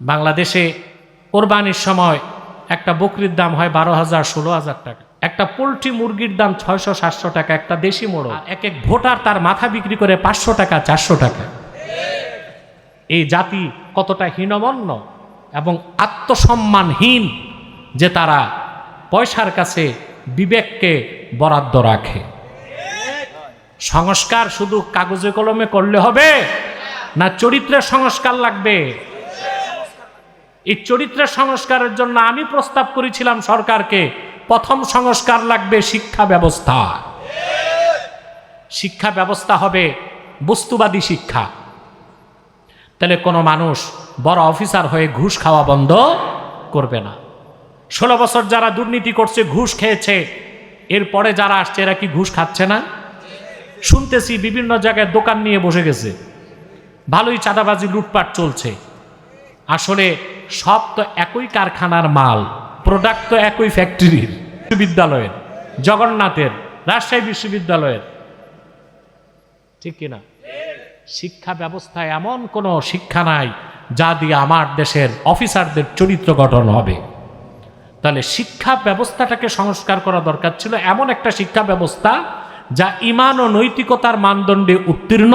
বাংলাদেশে কোরবানির সময় একটা বকরির দাম হয় বারো হাজার, ষোলো হাজার টাকা। একটা পোলট্রি মুরগির দাম ছয়শো, সাতশো টাকা, একটা দেশি মোড়ো এক এক ভোটার তার মাথা বিক্রি করে পাঁচশো টাকা, চারশো টাকা। এই জাতি কতটা হীনমন্য এবং আত্মসম্মানহীন যে তারা পয়সার কাছে বিবেককে বরাদ্দ রাখে। সংস্কার শুধু কাগজে কলমে করলে হবে না, চরিত্রের সংস্কার লাগবে। এই চরিত্রের সংস্কারের জন্য আমি প্রস্তাব করেছিলাম সরকারকে, প্রথম সংস্কার লাগবে শিক্ষা ব্যবস্থা। শিক্ষা ব্যবস্থা হবে বস্তুবাদী শিক্ষা। তাহলে কোনো মানুষ বড় অফিসার হয়ে ঘুষ খাওয়া বন্ধ করবে না। ষোলো বছর যারা দুর্নীতি করছে, ঘুষ খেয়েছে, এরপরে যারা আসছে এরা কি ঘুষ খাচ্ছে না? শুনতেছি বিভিন্ন জায়গায় দোকান নিয়ে বসে গেছে। ভালোই চাঁদাবাজি, লুটপাট চলছে। আসলে সব তো একই কারখানার মাল প্রোডাক্ট তো একই ফ্যাক্টরির বিশ্ববিদ্যালয়ের, জগন্নাথের, রাজশাহী বিশ্ববিদ্যালয়ের। ঠিক কিনা শিক্ষা ব্যবস্থায় এমন কোনো শিক্ষা নাই যা দিয়ে আমার দেশের অফিসারদের চরিত্র গঠন হবে। তাহলে শিক্ষা ব্যবস্থাটাকে সংস্কার করা দরকার ছিল এমন একটা শিক্ষা ব্যবস্থা যা ইমান ও নৈতিকতার মানদণ্ডে উত্তীর্ণ,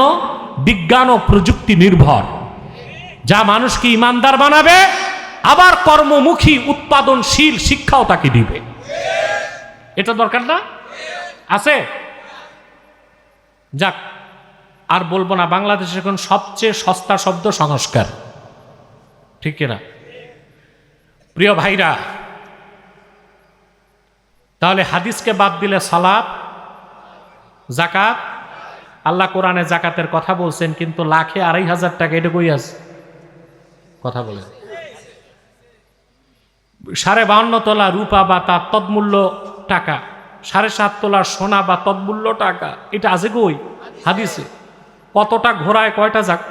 বিজ্ঞান ও প্রযুক্তি নির্ভর। যা মানুষকে ইমানদার বানাবে আবার কর্মমুখী, উৎপাদনশীল শিক্ষাও তাকে দিবে। এটা দরকার না? আছে? যাক, আর বলব না বাংলাদেশে এখন সবচেয়ে সস্তা শব্দ সংস্কার। ঠিক কিনা? প্রিয় ভাইরা, তাহলে হাদিসকে বাদ দিলে সালাদ জাকাত আল্লাহ কোরআনে জাকাতের কথা বলছেন, কিন্তু লাখে আড়াই হাজার টাকা, এটা কই আছে? কথা বলেন। সাড়ে বাউন্ন তোলা রূপা বা তার তদমূল্য টাকা, সাড়ে সাত তোলা সোনা বা তদমূল্য টাকা, এটা আছে কই? হাদিসে। কতটা ঘোড়ায় কয়টা যাক?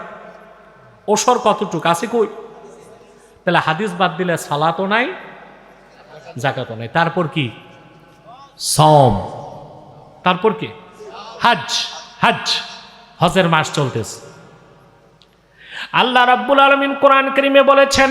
ওসর কতটুক? আছে কই? তাহলে হাদিস বাদ দিলে সালাতও নাই জাকাতও নাই। তারপর কি? সম তারপর কি? হাজ হাজ হজের মাস চলতেছে। আল্লাহ রাব্বুল আলমিন কোরআন করিমে বলেছেন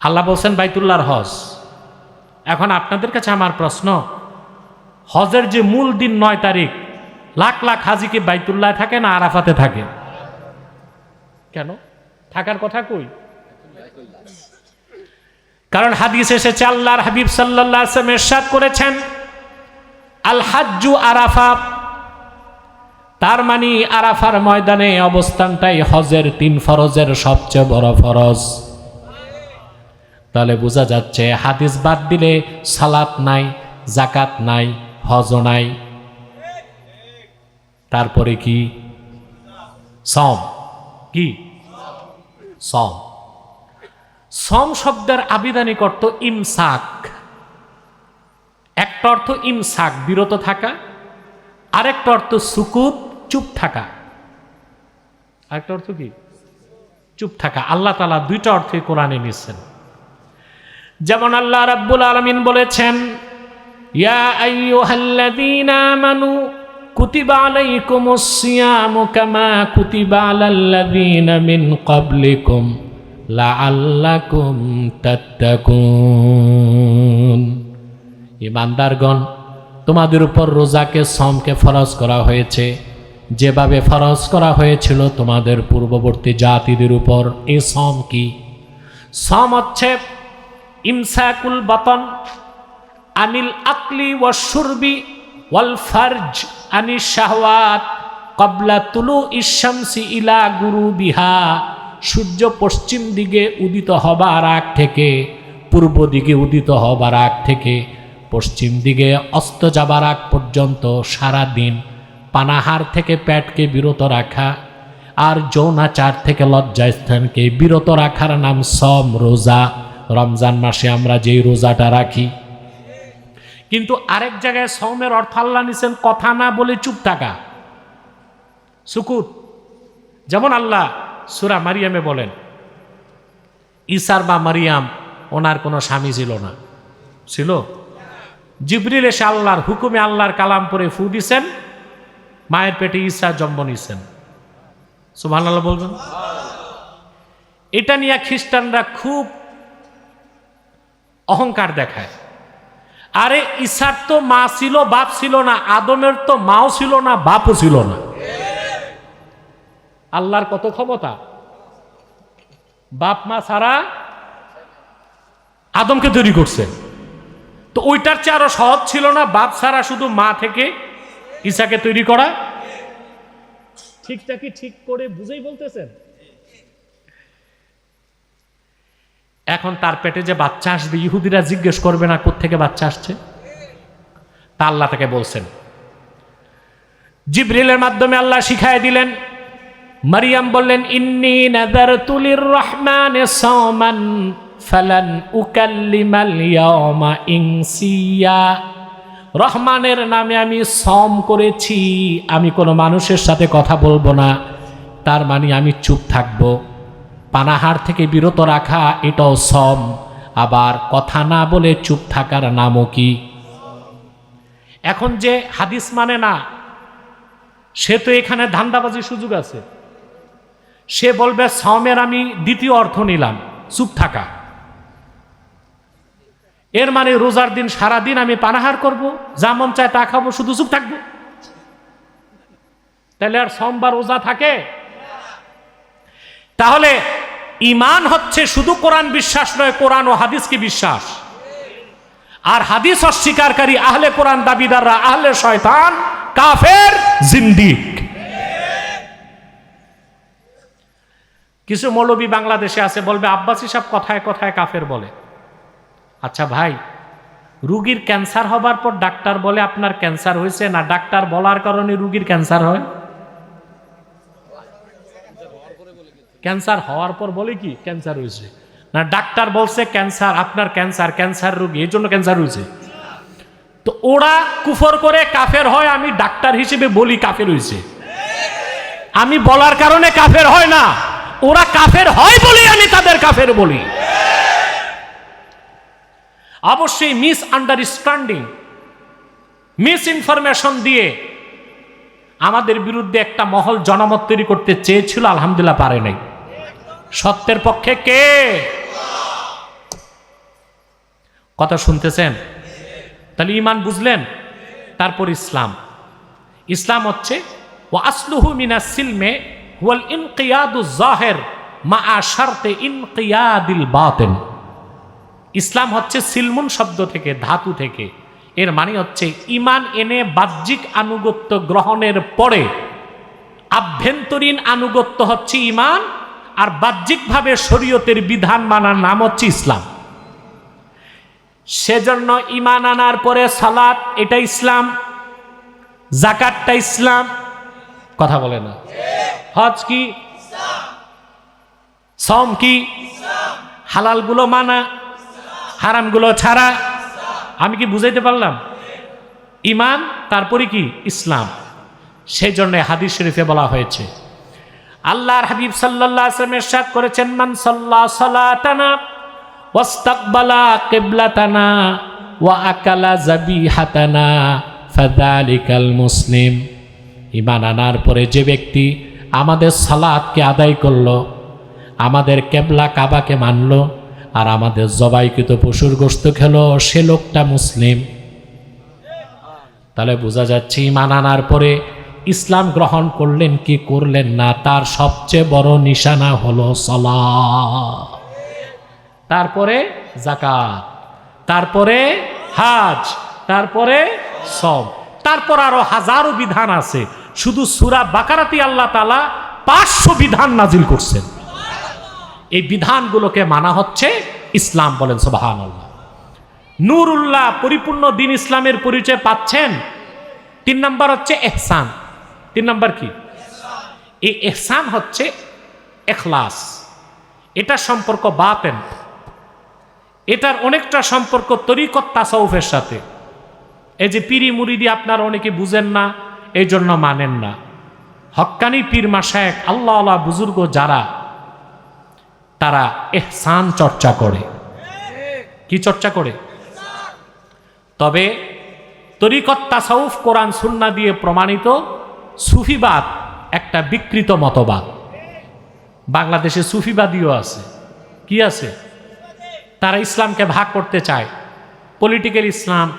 আল্লাহ বলছেন বাইতুল্লাহর হজ। এখন আপনাদের কাছে আমার প্রশ্ন, হজের যে মূল দিন নয় তারিখ, লাখ লাখ হাজি কি বাইতুল্লাহ থাকে না আরাফাতে থাকে? কেন? থাকার কথা কই? কারণ হাদিস এসেছে, আল্লাহর হাবিব সাল্লাহ এরশাদ করেছেন, আল হাজ্জু আরাফা। তার মানে আরাফার ময়দানে অবস্থানটাই হজের তিন ফরজের সবচেয়ে বড় ফরজ। তাহলে বোঝা যাচ্ছে হাদিস বাদ দিলে সালাত নাই জাকাত নাই, হজ নাই। তারপরে কি? সম। কি? সম। সম শব্দের আবিধানিক অর্থ ইমসাক। একটা অর্থ ইমসাক, বিরত থাকা। আরেকটা অর্থ সুকুত, চুপ থাকা। আরেকটা অর্থ কি? চুপ থাকা। আল্লাহ তালা দুইটা অর্থে কোরআনে নিচ্ছেন যেমন আল্লাহ রাব্বুল আলমিন বলেছেন, ইয়া মিন ইমানদারগণ, তোমাদের উপর রোজাকে সমকে ফরজ করা হয়েছে। যেভাবে ফরজ করা হয়েছিল তোমাদের পূর্ববর্তী জাতিদের উপর এই সম কি? সম হচ্ছে ইমসাকুল বাতন, আনিল আকলি ওয়াশুরবি ওয়াল ফার্জ আনি শাহওয়াত কবলা তুলু ইশামসি ইলা গুরু বিহা সূর্য পশ্চিম দিকে উদিত হবার আগ থেকে, পূর্ব দিকে উদিত হবার আগ থেকে, পশ্চিম দিকে অস্ত যাবার আগ পর্যন্ত সারা দিন পানাহার থেকে প্যাটকে বিরত রাখা আর যৌনাচার থেকে লজ্জাস্থানকে বিরত রাখার নাম সম রোজা। রমজান মাসে আমরা যেই রোজাটা রাখি। কিন্তু আরেক জায়গায় সৌমের অর্থ আল্লাহ নিছেন, কথা না বলে চুপ থাকা। সুকুত। যেমন আল্লাহ সুরা মারিয়ামে বলেন ইসার বা মারিয়াম, ওনার কোনো স্বামী ছিল না। ছিল? জিবরিল এসে আল্লাহর হুকুমে আল্লাহর কালাম পরে ফু দিছেন, মায়ের পেটে ঈসা জন্ম নিছেন। সুবহানাল্লাহ বলবেন? এটা নিয়ে খ্রিস্টানরা খুব অহংকার দেখায়। আরে ঈশার তো মা ছিল, বাপ ছিল না, আদমের তো মাও ছিল না, বাপও ছিল না। আল্লাহর কত ক্ষমতা? বাপ, মা ছাড়া আদমকে তৈরি করছে। তো ওইটার চেয়ে আরও সহজ ছিল না, বাপ ছাড়া শুধু মা থেকে ঈশাকে তৈরি করা? ঠিকটা কি ঠিক করে বুঝেই বলতেছেন? এখন তার পেটে যে বাচ্চা আসবে, ইহুদিরা জিজ্ঞেস করবে না থেকে বাচ্চা আসছে? তা আল্লাহ তাকে বলছেন। জিব্রিলের মাধ্যমে আল্লাহ শিখাই দিলেন, মারিয়াম বললেন, ইন্নি নাদার তুলির রহমান সমান ফালান উকাল্লিমাল ইয়াওমা ইনসিয়া। রহমানের নামে আমি সম করেছি, আমি কোনো মানুষের সাথে কথা বলব না, তার মানে আমি চুপ থাকব। পানাহার থেকে বিরত রাখা এটাও সম। আবার কথা না বলে চুপ থাকার নামও কি? এখন যে হাদিস মানে না, সে তো এখানে ধান্দাবাজির সুযোগ আছে। সে বলবে সমের আমি দ্বিতীয় অর্থ নিলাম, চুপ থাকা। এর মানে রোজার দিন সারা দিন আমি পানাহার করব, যা মন চায় তা খাব, শুধু চুপ থাকব। তাহলে আর সোমবার রোজা থাকে? তাহলে ইমান হচ্ছে শুধু কোরআন বিশ্বাস নয়, কোরআন ও হাদিসকে বিশ্বাস। আর হাদিস অস্বীকারী আহলে কোরআন দাবিদাররা আহলে শয়তান, কাফের, জিন্দিক। কিছু মৌলবী বাংলাদেশে আছে, বলবে, আব্বাসী সাহেব কথায় কথায় কাফের বলে। আচ্ছা ভাই, রুগীর ক্যান্সার হবার পর ডাক্তার বলে আপনার ক্যান্সার হয়েছে না? ডাক্তার বলার কারণে রুগীর ক্যান্সার হয়? ক্যান্সার হওয়ার পর বলে কি, ক্যান্সার হয়েছে। না, ডাক্তার বলছে, ক্যান্সার, আপনার ক্যান্সার ক্যান্সার রোগী, এই জন্য ক্যান্সার হয়েছে। তো ওরা কুফর করে কাফের হয়, আমি ডাক্তার হিসেবে বলি কাফের হয়েছে। আমি বলার কারণে কাফের হয় না, ওরা কাফের হয় বলে আমি তাদের কাফের বলি। অবশ্যই মিস আন্ডারস্ট্যান্ডিং মিস ইনফরমেশন দিয়ে আমাদের বিরুদ্ধে একটা মহল জনমত তৈরি করতে চেয়েছিল, আলহামদুলিল্লাহ পারে নাই। সত্যের পক্ষে কে? কথা শুনতেছেন? তাহলে ইমান বুঝলেন? তারপর ইসলাম। ইসলাম হচ্ছে ও আসলুহু মিনা সিলমে হুয়াল ইনকিয়াদু জাহের মা আশারতে ইনকিয়াদিল বাতেন ইসলাম হচ্ছে সিলমুন শব্দ থেকে, ধাতু থেকে। এর মানে হচ্ছে ইমান এনে বাহ্যিক আনুগত্য গ্রহণের পরে আভ্যন্তরীণ আনুগত্য হচ্ছে ইমান আর বাহ্যিকভাবে শরীয়তের বিধান মানার নাম হচ্ছে ইসলাম। সেজন্য ইমান আনার পরে সালাত, এটা ইসলাম জাকাতটা ইসলাম। কথা বলে না। হজ কি? সম কি? হালালগুলো মানা, হারামগুলো ছাড়া। আমি কি বুঝাইতে পারলাম? ইমান তারপরে কি? ইসলাম। সেই জন্য হাদিস শরীফে বলা হয়েছে। আল্লাহর হাবিব সাল্লাল্লাহু আলাইহি ওয়াসাল্লাম ইরশাদ করেছেন, মান সাল্লা সালাতানা ওয়াস্তাকবালা কিবলাতানা ওয়া আকালা যাবিহাতানা ফাযালিকাল মুসলিম। ইমান আনার পরে যে ব্যক্তি আমাদের সালাতকে আদায় করল, আমাদের কেবলা কাবাকে মানলো, আর আমাদের জবাইকৃত পশুর গোস্ত খেলো, সে লোকটা মুসলিম। তাহলে বোঝা যাচ্ছে ইমান আনার পরে ইসলাম গ্রহণ করলেন কি করলেন না? তার সবচেয়ে বড় নিশানা হলো সলা তারপরে জাকাত তারপরে হাজ, তারপরে সব। তারপর আরও হাজারো বিধান আছে। শুধু সুরা বাকারাতি আল্লাহ তালা পাঁচশো বিধান নাজিল করছেন। এই বিধানগুলোকে মানা হচ্ছে ইসলাম বলেন সোবাহান আল্লাহ নুরুল্লাহ পরিপূর্ণ দিন ইসলামের পরিচয় পাচ্ছেন। তিন নম্বর হচ্ছে এহসান। তিন নম্বর কি? এই এহসান হচ্ছে এখলাস। এটা সম্পর্ক বাতেন। এটার অনেকটা সম্পর্ক তরিকত তাসাউফের সাথে। এই যে পিরি মুরিদি আপনারা অনেকে বুঝেন না এই জন্য মানেন না। হক্কানি পীর মাসায়েক আল্লাহ আল্লাহ বুজুর্গ যারা, তারা এহসান চর্চা করে। কি চর্চা করে? তবে তরিকত তাসাউফ কোরআন সুন্না দিয়ে প্রমাণিত সুফিবাদ একটা বিকৃত মতবাদ। বাংলাদেশে সুফিবাদীও আছে। কি আছে? তারা ইসলামকে ভাগ করতে চায়। পলিটিক্যাল ইসলাম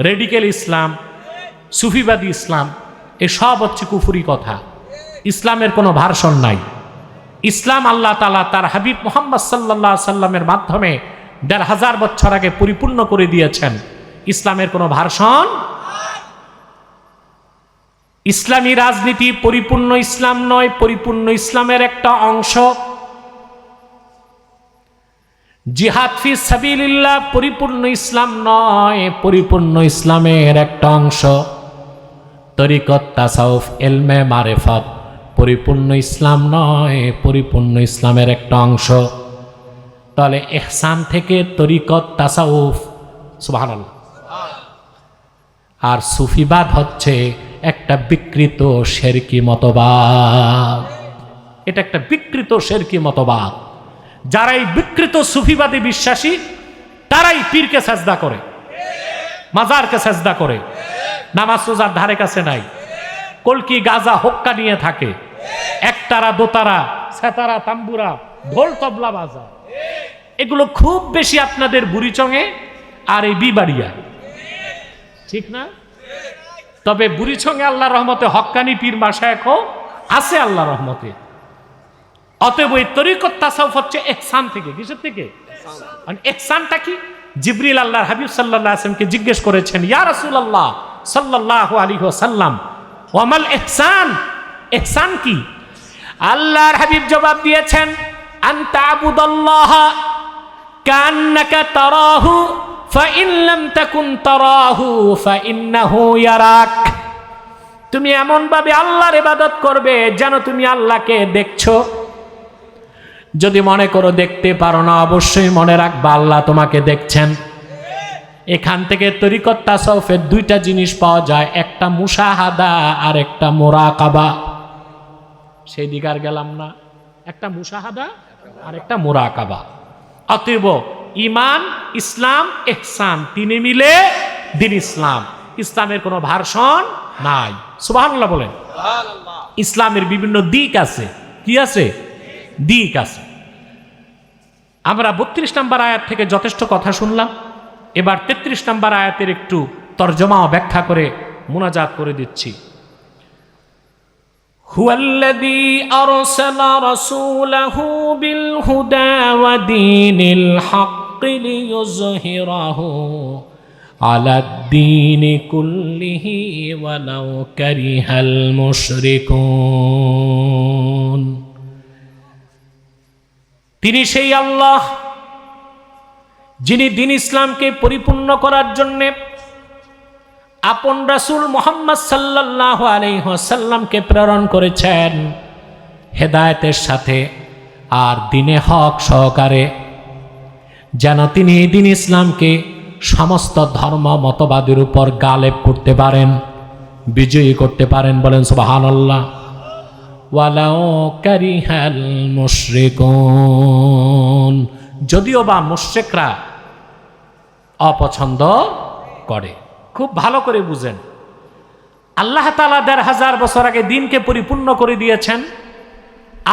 রেডিক্যাল ইসলাম সুফিবাদী ইসলাম এসব হচ্ছে কুফুরি কথা। ইসলামের কোনো ভার্সন নাই। ইসলাম আল্লাহ তালা তার হাবিব মোহাম্মদ সাল্লাহ সাল্লামের মাধ্যমে দেড় হাজার বছর আগে পরিপূর্ণ করে দিয়েছেন। ইসলামের কোনো ভার্সন ইসলামী রাজনীতি পরিপূর্ণ ইসলাম নয়, পরিপূর্ণ ইসলামের একটা অংশ। জিহাদ ফি সাবিলিল্লাহ পরিপূর্ণ ইসলাম নয়, পরিপূর্ণ ইসলামের একটা অংশ। তরিকত, তাসাউফ, এলমে, মারেফত পরিপূর্ণ ইসলাম নয়, পরিপূর্ণ ইসলামের একটা অংশ। তাহলে এহসান থেকে তরিকত, তাসাউফ, সুবহানাল্লাহ। আর সুফিবাদ হচ্ছে একটা বিকৃত শেরকি মতবাদ। এটা একটা বিকৃত শেরকি মতবাদ। যারা এই বিকৃত সুফিবাদী বিশ্বাসী, তারাই পীরকে সাজদা করে। মাজারকে সাজদা করে। নামাজ রোজার ধারে কাছে নাই। কলকি, গাজা, হোক্কা নিয়ে থাকে। একতারা, দোতারা সেতারা তাম্বুরা, ঢোল, তবলা বাজা। এগুলো খুব বেশি আপনাদের বুড়িচঙে আর এই বিবাড়িয়া। ঠিক না? তবে বুড়ি বুড়িচঙে আল্লাহ রহমতে হক্কানি পীর মাসায়ক আছে আল্লাহ রহমতে। অতএব ওই তরিকত তাসাউফ হচ্ছে এহসান থেকে, কিসের থেকে? মানে এহসানটা কি? জিবরিল আল্লাহ হাবিব সাল্লাহ আসলামকে জিজ্ঞেস করেছেন, ইয়া রাসূলুল্লাহ সাল্লাল্লাহু আলাইহি ওয়াসাল্লাম, ওয়ামাল ইহসান ইহসান কি? আল্লাহর হাবিব জবাব দিয়েছেন আনতা আবুদাল্লাহ কান্নাকা তারাহু তাকুন তারাহু, ফাইন্নাহু ইয়ারাক। তুমি এমন ভাবে আল্লাহর ইবাদত করবে যেন তুমি আল্লাহকে দেখছ। যদি মনে করো দেখতে পারো না, অবশ্যই মনে রাখবা আল্লাহ তোমাকে দেখছেন। এখান থেকে তরিকত তাসফের দুইটা জিনিস পাওয়া যায়, একটা মুসাহাদা আর একটা মোরা মোরাকাবা। সেই দিকে আর গেলাম না। একটা মুসাহাদা আর একটা মোরা মোরাকাবা। অতএব ইমান ইসলাম এহসান তিনি মিলে দিন ইসলাম ইসলামের কোনো ভার্সন নাই সুবহানাল্লাহ বলেন ইসলামের বিভিন্ন দিক আছে কি আছে দিক আছে আমরা বত্রিশ নম্বর আয়াত থেকে যথেষ্ট কথা শুনলাম এবার তেত্রিশ নম্বর আয়াতের একটু তর্জমা ও ব্যাখ্যা করে মোনাজাত করে দিচ্ছি هو الذي أرسل رسوله بالهدى ودين الحق ليظهره على الدين كله ولو كره المشركون তিনি সেই আল্লাহ যিনি দিন ইসলামকে পরিপূর্ণ করার জন্যে আপন রাসুল মোহাম্মদ সাল্লাহ আলহ্লামকে প্রেরণ করেছেন হেদায়তের সাথে আর দিনে হক সহকারে যেন তিনি এই দিন ইসলামকে সমস্ত ধর্ম, মতবাদের উপর গালেব করতে পারেন, বিজয়ী করতে পারেন বলেন সুবাহান আল্লাহ যদিও বা মুশ্রেকরা অপছন্দ করে, খুব ভালো করে বুঝেন। আল্লাহ তালা দেড় হাজার বছর আগে দিনকে পরিপূর্ণ করে দিয়েছেন,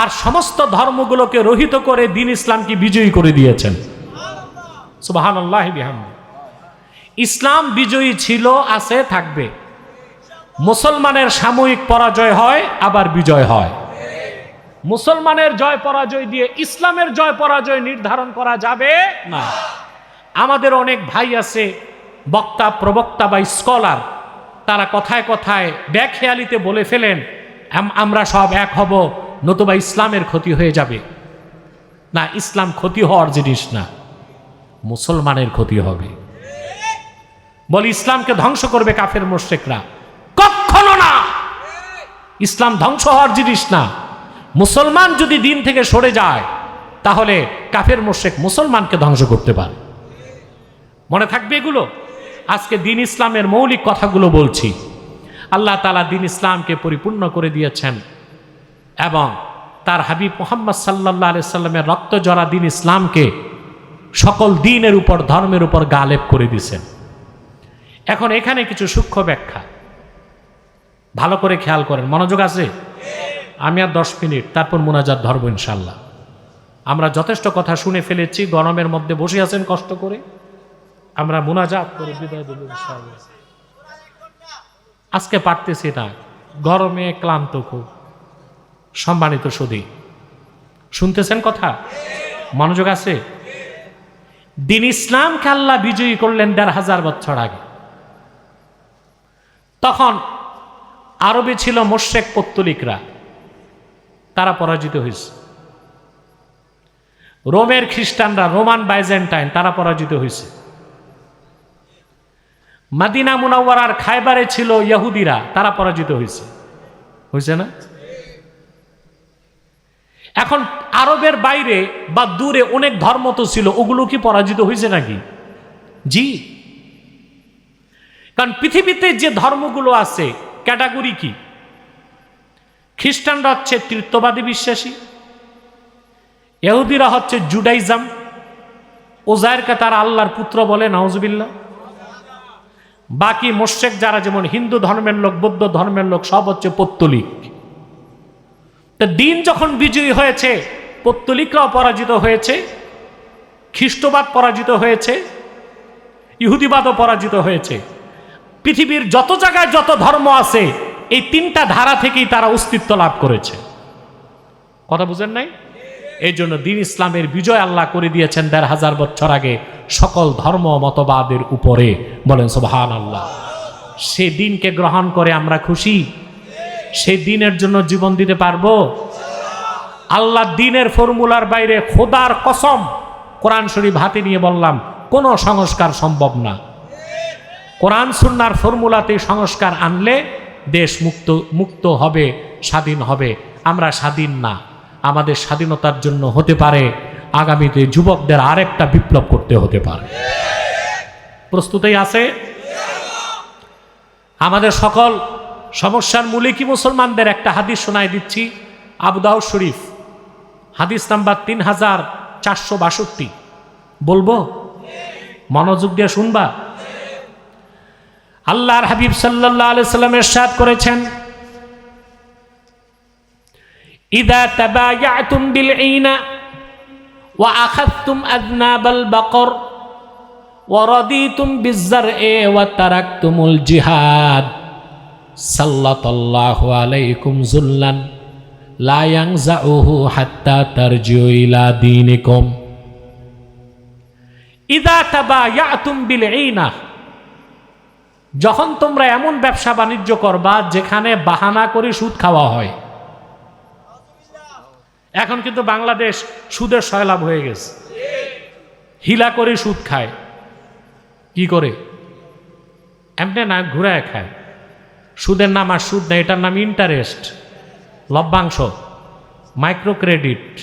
আর সমস্ত ধর্মগুলোকে রহিত করে দিন ইসলামকে বিজয়ী করে দিয়েছেন। সুবাহান ইসলাম বিজয়ী ছিল, আছে, থাকবে। মুসলমানের সাময়িক পরাজয় হয়, আবার বিজয় হয়। মুসলমানের জয় পরাজয় দিয়ে ইসলামের জয় পরাজয় নির্ধারণ করা যাবে না। আমাদের অনেক ভাই আছে, বক্তা, প্রবক্তা বা স্কলার, তারা কথায় কথায় ব্যাখেয়ালিতে বলে ফেলেন আমরা সব এক হব, নতুবা ইসলামের ক্ষতি হয়ে যাবে। না, ইসলাম ক্ষতি হওয়ার জিনিস না। মুসলমানের ক্ষতি হবে। বলি, ইসলামকে ধ্বংস করবে কাফের মোশেকরা কখনো না। ইসলাম ধ্বংস হওয়ার জিনিস না। মুসলমান যদি দিন থেকে সরে যায়, তাহলে কাফের মোশেক মুসলমানকে ধ্বংস করতে পারে। মনে থাকবে এগুলো? আজকে দিন ইসলামের মৌলিক কথাগুলো বলছি। আল্লাহ তালা দিন ইসলামকে পরিপূর্ণ করে দিয়েছেন এবং তার হাবিব মোহাম্মদ সাল্লাহ আলি সাল্লামের রক্ত জরা দিন ইসলামকে সকল দিনের উপর, ধর্মের উপর গালেব করে দিছেন। এখন এখানে কিছু সূক্ষ্ম ব্যাখ্যা। ভালো করে খেয়াল করেন। মনোযোগ আছে? আমি আর দশ মিনিট, তারপর মোনাজাত ধরবো ইনশাল্লাহ। আমরা যথেষ্ট কথা শুনে ফেলেছি, গরমের মধ্যে বসে আছেন কষ্ট করে। আমরা মোনাজাত করে বিদায় দেব ইনশাআল্লাহ আজকে পারতেছি না। গরমে ক্লান্ত খুব। সম্মানিত সুধী, শুনতেছেন কথা? মনোযোগ আছে? দিন ইসলামকে আল্লাহ বিজয়ী করলেন দেড় হাজার বছর আগে। তখন আরবে ছিল মোশেক পত্তলিকরা। তারা পরাজিত হয়েছে। রোমের খ্রিস্টানরা, রোমান বাইজেন্টাইন, তারা পরাজিত হয়েছে। মাদিনা মুনাওয়ারার খাইবারে ছিল ইহুদিরা, তারা পরাজিত হয়েছে। হয়েছে না? এখন আরবের বাইরে বা দূরে অনেক ধর্ম তো ছিল, ওগুলো কি পরাজিত হয়েছে নাকি? জি। কারণ পৃথিবীতে যে ধর্মগুলো আছে, ক্যাটাগরি কি? খ্রিস্টানরা হচ্ছে তৃত্ববাদী বিশ্বাসী এহুদিরা হচ্ছে জুডাইজাম ওজায়েরকে তারা আল্লাহর পুত্র বলে নওয়াজবিল্লা বাকি মোশেক যারা, যেমন হিন্দু ধর্মের লোক, বৌদ্ধ ধর্মের লোক, সব হচ্ছে পত্তলিক। তা দিন যখন বিজয়ী হয়েছে, পত্তলিকরাও পরাজিত হয়েছে, খ্রিস্টবাদ পরাজিত হয়েছে, ইহুদিবাদও পরাজিত হয়েছে। পৃথিবীর যত জায়গায় যত ধর্ম আছে, এই তিনটা ধারা থেকেই তারা অস্তিত্ব লাভ করেছে। কথা বুঝেন নাই? এই জন্য দিন ইসলামের বিজয় আল্লাহ করে দিয়েছেন দেড় হাজার বছর আগে সকল ধর্ম মতবাদের উপরে। বলেন সোহান আল্লাহ সে দিনকে গ্রহণ করে আমরা খুশি সেই দিনের জন্য জীবন দিতে পারব? আল্লাহ দিনের ফর্মুলার বাইরে খোদার কসম কোরআন শরীফ হাতে নিয়ে বললাম, কোনো সংস্কার সম্ভব না। কোরআন সুন্নার ফর্মুলাতে সংস্কার আনলে দেশ মুক্ত মুক্ত হবে, স্বাধীন হবে। আমরা স্বাধীন না, আমাদের স্বাধীনতার জন্য হতে পারে, আগামীতে যুবকদের আরেকটা বিপ্লব করতে হতে পারে। প্রস্তুতই আছে? আমাদের সকল সমস্যার মূলে কি মুসলমানদের একটা হাদিস শোনায় দিচ্ছি। আবুদাউ শরীফ, হাদিস নাম্বার তিন হাজার চারশো বাষট্টি। বলব? মনোযোগ দিয়ে শুনবা? আল্লাহর হাবিব সাল্লাহ আলি সাল্লামের সাদ করেছেন, ইদা তাবায়াতুম বিল ঈনা ওয়া আখাযতুম আযনাবাল বাকর ওয়া রাদিতুম বিজ-জার'i ওয়া তারাকতুমুল জিহাদ। সাল্লাতাল্লাহু আলাইকুম যুল্লান লা ইয়ানজাউহু হাত্তা তারজিউ ইলা দীনিকুম। ইদা তাবায়াতুম বিল ঈনা, যখন তোমরা এমন ব্যবসা বাণিজ্য করবা যেখানে বাহানা করে সুদ খাওয়া হয়। এখন কিন্তু বাংলাদেশ সুদের সয়লাভ হয়ে গেছে। হিলা করে সুদ খায়। কি করে? এমনি না ঘুরায় খায়। সুদের নাম আর সুদ না এটার নাম ইন্টারেস্ট লভ্যাংশ মাইক্রো ক্রেডিট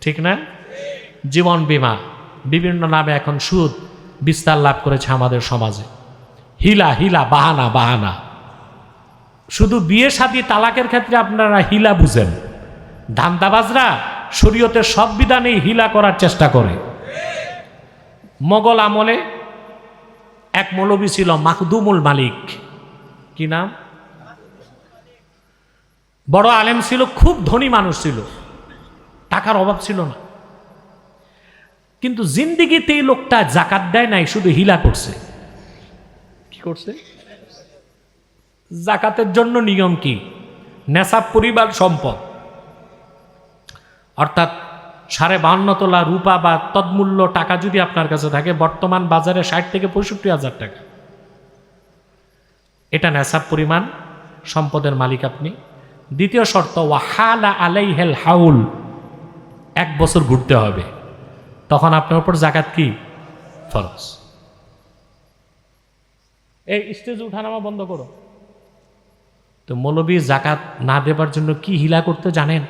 ঠিক না? জীবন বীমা, বিভিন্ন নামে এখন সুদ বিস্তার লাভ করেছে আমাদের সমাজে। হিলা হিলা, বাহানা বাহানা। শুধু বিয়ে সাথী তালাকের ক্ষেত্রে আপনারা হিলা বুঝেন। ধান্দাবাজরা শরীয়তের সব বিধানেই হিলা করার চেষ্টা করে। মোগল আমলে এক মৌলবী ছিল মাকদুমুল মালিক। কি নাম? বড় আলেম ছিল, খুব ধনী মানুষ ছিল। টাকার অভাব ছিল না। কিন্তু জিন্দিগিতে এই লোকটা জাকাত দেয় নাই, শুধু হিলা করছে। কি করছে? জাকাতের জন্য নিয়ম কি? নেশাব পরিবার সম্পদ। অর্থাৎ সাড়ে বাহান্ন তোলা রূপা বা তদমূল্য টাকা যদি আপনার কাছে থাকে, বর্তমান বাজারে ষাট থেকে পঁয়ষট্টি হাজার টাকা। এটা নেশাব পরিমাণ, সম্পদের মালিক আপনি। দ্বিতীয় শর্ত, ওয়াহালা আলাই হেল হাউল, এক বছর ঘুরতে হবে। তখন আপনার উপর জাকাত কি? ফরজ। এই স্টেজ উঠানামা বন্ধ করো। তো মৌলবী জাকাত না দেবার জন্য কি হিলা করতে জানেন?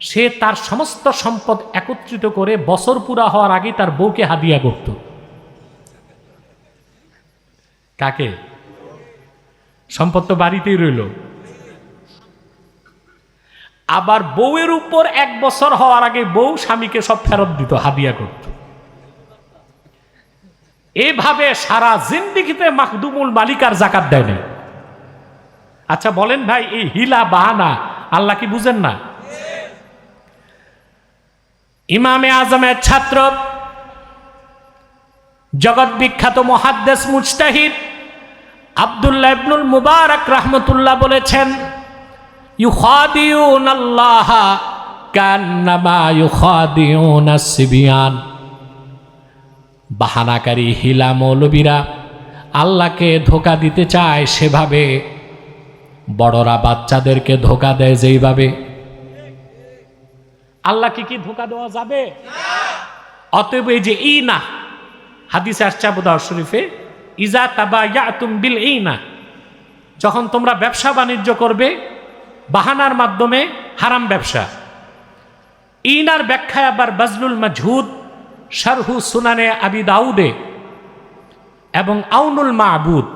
সে তার সমস্ত সম্পদ একত্রিত করে বছর পুরা হওয়ার আগে তার বউকে হাদিয়া করত। কাকে? সম্পদ তো বাড়িতেই রইল। আবার বউয়ের উপর এক বছর হওয়ার আগে বউ স্বামীকে সব ফেরত দিত, হাদিয়া করত। এভাবে সারা জিন্দিগিতে মাহদুমুল মালিকার জাকাত দেয় নাই। আচ্ছা বলেন ভাই, এই হিলা বাহানা আল্লাহ কি বুঝেন না? ইমামে আজমের ছাত্র, জগৎ বিখ্যাত মহাদ্দেশ মুজতাহিদ আব্দুল্লাহ ইবনুল মুবারক রাহমতুল্লাহ বলেছেন ইউখাদিউন আল্লাহ কান্নামা ইউখাদিউন সিবিয়ান। বাহানাকারী হিলা মৌলবীরা আল্লাহকে ধোকা দিতে চায় সেভাবে, বড়রা বাচ্চাদেরকে ধোকা দেয় যেইভাবে। আল্লাহকে কি ধোকা দেওয়া যাবে? অতএব এই যে ই না, হাদিসে আসছে আবুদার শরীফে ইজা তাবা ইয়াতুম বিল এই না যখন তোমরা ব্যবসা বাণিজ্য করবে, বাহানার মাধ্যমে হারাম ব্যবসা। ইনার ব্যাখ্যায় আবার বাজলুল মাজহুদ শারহু সুনানে আবি দাউদে এবং আউনুল মাহবুদ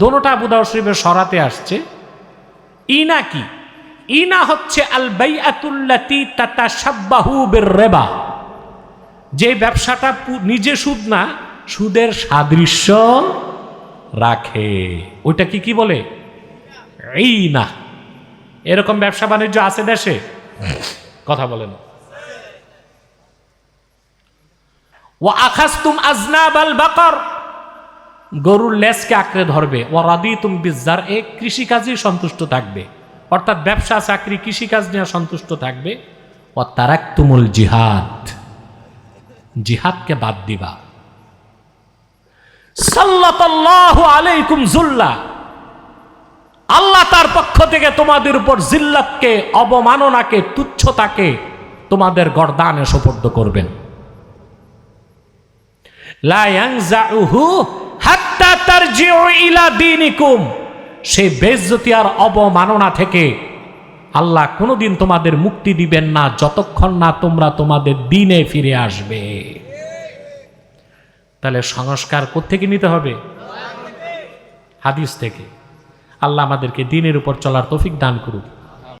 দোনোটা আবুদাউ শরীফের সরাতে আসছে। ইনা কি? ইনা হচ্ছে আল বাইআতুল্লাতি তাতাশাব্বাহু বিররিবা যে ব্যবসাটা নিজে সুদ না সুদের সাদৃশ্য রাখে। ওইটা কি কি বলে? এই না এরকম ব্যবসা বাণিজ্য আছে দেশে? কথা বলেন। ও আখাস্তুম আজনাবাল বাকর। গরুর লেজকে আঁকড়ে ধরবে। ও রাদি তুম বিজার এ কৃষিকাজই সন্তুষ্ট থাকবে। অর্থাৎ ব্যবসা, চাকরি, কৃষিকাজ নিয়ে সন্তুষ্ট থাকবে। ও তারাক তুমুল জিহাদ। জিহাদকে বাদ দিবা। সাল্লাতাল্লাহু আলাইকুম জুল্লা। আল্লাহ তার পক্ষ থেকে তোমাদের উপর জিল্লাতকে, অবমাননাকে, তুচ্ছতাকে তোমাদের গরদানে সোপর্দ করবেন। সেই বেজ্জতি আর অবমাননা থেকে আল্লাহ কোনোদিন তোমাদের মুক্তি দিবেন না, যতক্ষণ না তোমরা তোমাদের দিনে ফিরে আসবে। তাহলে সংস্কার কোথেকে নিতে হবে? হাদিস থেকে। আল্লাহ আমাদেরকে দিনের উপর চলার তৌফিক দান করুক।